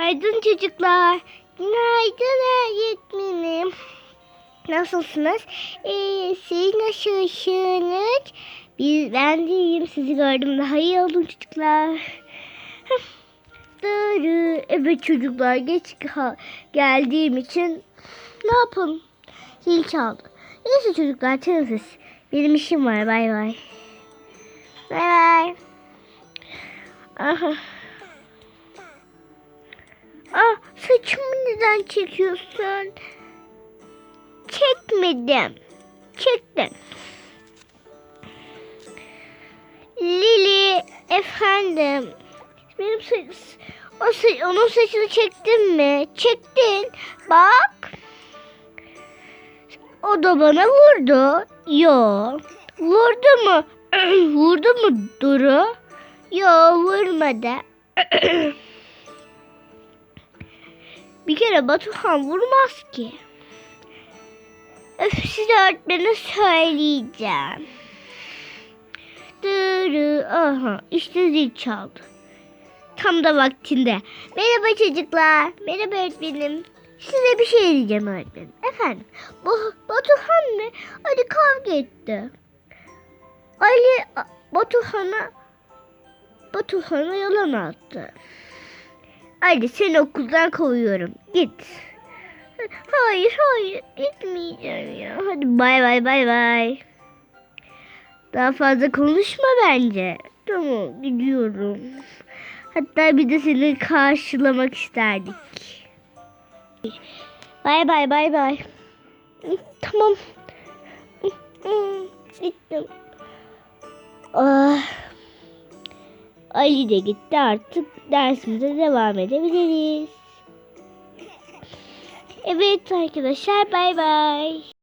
Günaydın çocuklar. Günaydın öğretmenim. Nasılsınız? Ee, siz nasılsınız? Biz, ben de iyiyim. Sizi gördüm. Daha iyi oldum çocuklar. Doğru. Evet çocuklar geç geldiğim için ne yapalım? Zil çaldı. Neyse çocuklar teneffüs. Benim işim var. Bay bay. Bay bay. Aha. Saçımı neden çekiyorsun? Çekmedim. Çektim. Lili efendim. Benim saç, o sa- onun saçını çektin mi? Çektin. Bak. O da bana vurdu. Yo. Vurdu mu? vurdu mu Duru? Yo vurmadı. Kere Batuhan vurmaz ki. Öf size öğretmene söyleyeceğim. Dırı, aha işte zil çaldı. Tam da vaktinde. Merhaba çocuklar. Merhaba öğretmenim. Size bir şey diyeceğim öğretmenim. Efendim, bu Batuhan mı? Ali kavga etti. Ali Batuhan'a Batuhan'a yalan attı. Hadi seni okuldan kovuyorum. Git. Hayır hayır gitmeyeceğim ya. Hadi bay bay bay bay. Daha fazla konuşma bence. Tamam gidiyorum. Hatta bir de seni karşılamak isterdik. Bay bay bay bay. Tamam. Gittim. Ah. Ali de gitti artık dersimize devam edebiliriz. Evet arkadaşlar bay bay.